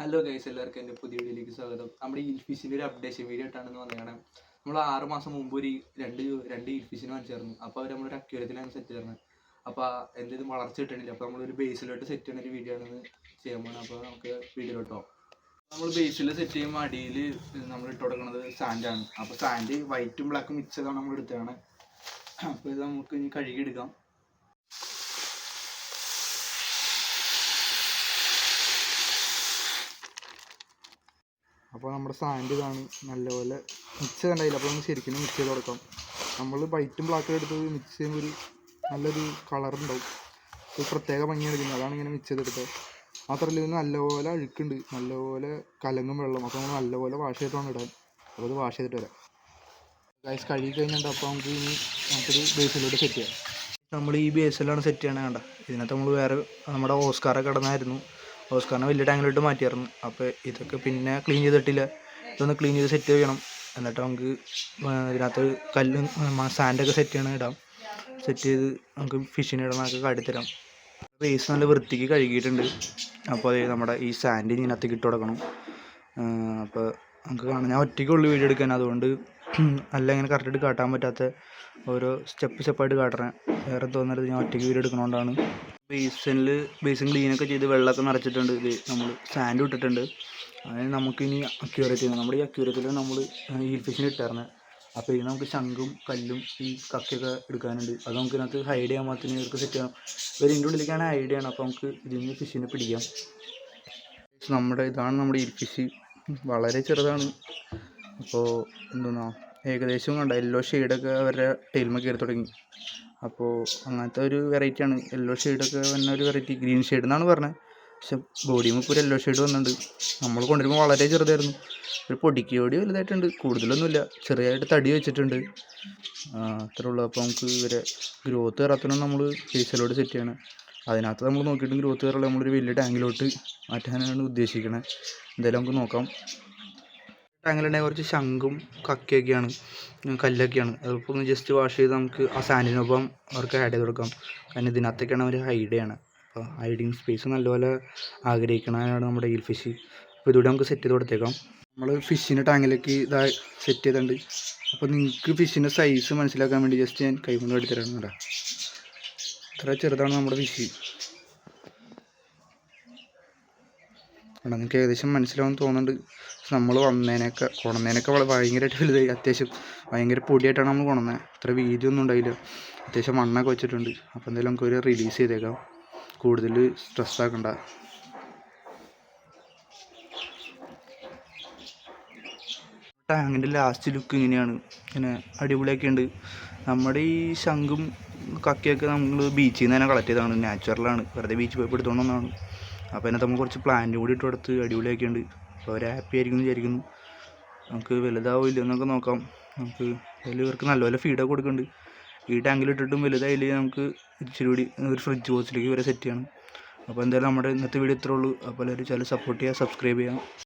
Hello guys എല്ലാവർക്കും എന്റെ പുതിയ വീഡിയോയിലേക്ക് സ്വാഗതം. നമ്മുടെ ഈ ഫിഷിന്റെ ഒരു അപ്ഡേഷൻ വീഡിയോ ആയിട്ടാണെന്ന് പറഞ്ഞാണ് നമ്മൾ ആറ് മാസം മുമ്പ് ഒരു രണ്ട് രണ്ട് ഫിഷിനെ വാങ്ങിച്ചായിരുന്നു. അപ്പോൾ അവർ നമ്മളൊരു അക്യൂരത്തിലാണ് സെറ്റ് ചെയ്യുന്നത് അപ്പോൾ എന്തെങ്കിലും വളർച്ച കിട്ടണില്ല. അപ്പോൾ നമ്മളൊരു ബേസിലോട്ട് സെറ്റ് ചെയ്യുന്ന ഒരു വീഡിയോ ആണ് ചെയ്യാൻ പോകുന്നത് അപ്പോൾ നമുക്ക് വീഡിയോയിലോട്ട് പോകാം നമ്മൾ ബേസിൽ സെറ്റ് ചെയ്യുമ്പോൾ അടിയിൽ നമ്മൾ ഇട്ട് കൊടുക്കുന്നത് സാൻഡാണ് അപ്പോൾ സാൻഡ് വൈറ്റും ബ്ലാക്കും ചെയ്താണ് നമ്മൾ എടുത്തതാണ്. അപ്പോൾ ഇത് നമുക്ക് ഇനി കഴുകിയെടുക്കാം അപ്പോൾ നമ്മുടെ സാൻഡ് ഇതാണ് നല്ലപോലെ മിക്സ് കണ്ടായില്ല അപ്പോൾ നമുക്ക് ശരിക്കും മിക്സ് ചെയ്ത് കൊടുക്കാം. നമ്മൾ വൈറ്റും ബ്ലാക്കും എടുത്ത് മിക്സ് ചെയ്യുമ്പോൾ ഒരു നല്ലൊരു കളർ ഉണ്ടാവും. ഒരു പ്രത്യേക ഭംഗി എടുക്കുന്നത് അതാണ് ഇങ്ങനെ മിക്സ് ചെയ്തെടുത്തത്. മാത്രമല്ല ഇത് നല്ലപോലെ അഴുക്കുണ്ട്. നല്ലപോലെ കലങ്ങും വെള്ളം അപ്പോൾ നമ്മൾ നല്ലപോലെ വാഷ് ചെയ്തിട്ടാണ് ഇടാൻ. അപ്പോൾ അത് വാഷ് ചെയ്തിട്ട് വരാം. ഗൈസ് കഴുകി കഴിഞ്ഞിട്ട് അപ്പോൾ നമുക്ക് ഇനി നമുക്കൊരു ബേസിലോട്ട് സെറ്റ് ചെയ്യാം. നമ്മൾ ഈ ബേസിലാണ് സെറ്റ് ചെയ്യണത് കണ്ട? ഇതിനകത്ത് നമ്മൾ വേറെ നമ്മുടെ ഓസ്കാറൊക്കെ കിടന്നായിരുന്നു ഓസ്കാറിനെ വലിയ ടാങ്കിലോട്ട് മാറ്റിയായിരുന്നു അപ്പോൾ ഇതൊക്കെ പിന്നെ ക്ലീൻ ചെയ്തിട്ടില്ല. ഇതൊന്ന് ക്ലീൻ ചെയ്ത് സെറ്റ് ചെയ്യണം എന്നിട്ട് നമുക്ക് ഇതിനകത്ത് കല്ലും സാൻഡൊക്കെ സെറ്റ് ചെയ്യണം ഇടാം. സെറ്റ് ചെയ്ത് നമുക്ക് ഫിഷിന് ഇടണമൊക്കെ കാട്ടിത്തരാം ബേസ് നല്ല വൃത്തിക്ക് കഴുകിയിട്ടുണ്ട്. അപ്പോൾ അത് നമ്മുടെ ഈ സാൻഡ് ഇതിനകത്തേക്ക് ഇട്ട് കൊടുക്കണം. അപ്പോൾ നമുക്ക് കാണാം. ഞാൻ ഒറ്റയ്ക്കുള്ളൂ വീഡിയോ എടുക്കാൻ. അതുകൊണ്ട് അല്ല ഇങ്ങനെ കറക്റ്റായിട്ട് കാട്ടാൻ പറ്റാത്ത ഓരോ സ്റ്റെപ്പ് സ്റ്റെപ്പായിട്ട് കാട്ടണേ. വേറെ തോന്നരുത് ഞാൻ ഒറ്റയ്ക്ക് വീഡിയോ എടുക്കണോണ്ടാണ്. ബേസിനിൽ ബേസിൻ ക്ലീനൊക്കെ ചെയ്ത് വെള്ളമൊക്കെ നിറച്ചിട്ടുണ്ട്. ഇത് നമ്മൾ സാൻഡ് ഇട്ടിട്ടുണ്ട്. അതിന് നമുക്കിനി അക്യൂറേറ്റ് ചെയ്യണം. നമ്മുടെ ഈ അക്യൂറേറ്റിൽ നമ്മൾ ഹീൽ ഫിഷിന് ഇട്ടായിരുന്നത് അപ്പോൾ ഇതിന് നമുക്ക് ശംഖും കല്ലും ഈ കക്കയൊക്കെ എടുക്കാനുണ്ട്. അത് നമുക്ക് ഇതിനകത്ത് ഹൈഡ് ചെയ്യാൻ മാത്രമേ ഇവർക്ക് സെറ്റ് ചെയ്യാം ഇവർ ഇതിന്റെ ഉള്ളിലേക്കാണ് ഹൈഡ് ചെയ്യണം അപ്പോൾ നമുക്ക് ഇതിൽ നിന്ന് ഫിഷിനെ പിടിക്കാം. നമ്മുടെ ഇതാണ് നമ്മുടെ ഈ ഫിഷ് വളരെ ചെറുതാണ്. അപ്പോൾ എന്തെന്നാ ഏകദേശം കണ്ട? യെല്ലോ ഷെയ്ഡൊക്കെ അവരുടെ ടൈമൊക്കെ കയറി തുടങ്ങി. അപ്പോൾ അങ്ങനത്തെ ഒരു വെറൈറ്റിയാണ് യെല്ലോ ഷെയ്ഡൊക്കെ വന്ന ഒരു വെറൈറ്റി ഗ്രീൻ ഷെയ്ഡ് എന്നാണ് പറഞ്ഞത് പക്ഷെ ബോഡി മുപ്പ് ഒരു യെല്ലോ ഷെയ്ഡ് വന്നിട്ടുണ്ട്. നമ്മൾ കൊണ്ടുവരുമ്പോൾ വളരെ ചെറുതായിരുന്നു. ഒരു പൊടിക്ക് പൊടി വലുതായിട്ടുണ്ട്. കൂടുതലൊന്നുമില്ല. ചെറിയതായിട്ട് തടി വെച്ചിട്ടുണ്ട്. അത്രേ ഉള്ളൂ. അപ്പോൾ നമുക്ക് ഇവരെ ഗ്രോത്ത് കയറാത്തതിനും നമ്മൾ ഫേസിലോട് സെറ്റ് ചെയ്യണം. അതിനകത്ത് നമ്മൾ നോക്കിയിട്ടും ഗ്രോത്ത് കയറുള്ള നമ്മളൊരു വലിയ ടാങ്കിലോട്ട് മാറ്റാനാണ് ഉദ്ദേശിക്കുന്നത് എന്തായാലും നമുക്ക് നോക്കാം. ടാങ്കിലുണ്ടെങ്കിൽ കുറച്ച് ശംഖും കക്കയൊക്കെയാണ് കല്ലൊക്കെയാണ്. അതിപ്പോൾ ഒന്ന് ജസ്റ്റ് വാഷ് ചെയ്ത് നമുക്ക് ആ സാൻഡിനൊപ്പം അവർക്ക് ആഡ് ചെയ്ത് കൊടുക്കാം. കാരണം ഇതിനകത്തൊക്കെയാണ് അവർ ഹൈഡ് ചെയ്യണം. അപ്പോൾ ഹൈഡിങ് സ്പേസ് നല്ലപോലെ ആഗ്രഹിക്കണതാണ് നമ്മുടെ ഈൽ ഫിഷ് അപ്പോൾ ഇതുകൂടെ നമുക്ക് സെറ്റ് ചെയ്ത് കൊടുത്തേക്കാം. നമ്മൾ ഫിഷിന്റെ ടാങ്കിലേക്ക് ഇതാ സെറ്റ് ചെയ്തിട്ടുണ്ട്. അപ്പോൾ നിങ്ങൾക്ക് ഫിഷിന്റെ സൈസ് മനസ്സിലാക്കാൻ വേണ്ടി ജസ്റ്റ് ഞാൻ കൈകൊണ്ട് എടുത്തിട്ടാണ് കേട്ടോ. ഇത്ര ചെറുതാണ് നമ്മുടെ ഫിഷ് അവിടെ നിങ്ങൾക്ക് ഏകദേശം മനസ്സിലാവും തോന്നുന്നുണ്ട്. നമ്മൾ വന്നതിനൊക്കെ വളരെ ഭയങ്കരമായിട്ട് വലുതായി. അത്യാവശ്യം ഭയങ്കര പൊടിയായിട്ടാണ് നമ്മൾ കൊണന്നത് അത്ര വീതിയൊന്നും ഉണ്ടായില്ല. അത്യാവശ്യം മണ്ണൊക്കെ വെച്ചിട്ടുണ്ട്. അപ്പോൾ എന്തായാലും നമുക്ക് ഒരു റിലീസ് ചെയ്തേക്കാം. കൂടുതൽ സ്ട്രെസ് ആക്കണ്ട. ടാങ്കിന്റെ ലാസ്റ്റ് ലുക്ക് ഇങ്ങനെയാണ്. ഇങ്ങനെ അടിപൊളിയൊക്കെ ഉണ്ട്. നമ്മുടെ ഈ ശംഖും കക്കയൊക്കെ നമ്മൾ ബീച്ചിൽ നിന്ന് തന്നെ കളക്ട് ചെയ്തതാണ്. നാച്ചുറലാണ് വെറുതെ ബീച്ചിൽ പോയി എടുത്തുകൊണ്ട് വന്നതാണ്. അപ്പോൾ അതിനകത്ത് നമ്മൾ കുറച്ച് പ്ലാന്റ് കൂടി ഇട്ട് കൊടുത്ത് അടിപൊളിയൊക്കെ ഉണ്ട് അപ്പോൾ അവർ ഹാപ്പി ആയിരിക്കും എന്ന് വിചാരിക്കുന്നു. നമുക്ക് വലുതാവില്ല എന്നൊക്കെ നോക്കാം. നമുക്ക് അതിൽ ഇവർക്ക് നല്ലപോലെ ഫീഡൊക്കെ കൊടുക്കുന്നുണ്ട് ഈ ടാങ്കിലിട്ടിട്ടും വലുതായില്ല നമുക്ക് ഇച്ചിരി കൂടി ഒരു ഫ്രിഡ്ജ് ബോക്സിലേക്ക് വരെ സെറ്റ് ചെയ്യണം. അപ്പോൾ എന്തായാലും നമ്മുടെ ഇന്നത്തെ വീഡിയോ ഇത്രേ ഉള്ളൂ. അപ്പോൾ എല്ലാവരും ചില സപ്പോർട്ട് ചെയ്യുക സബ്സ്ക്രൈബ് ചെയ്യുക.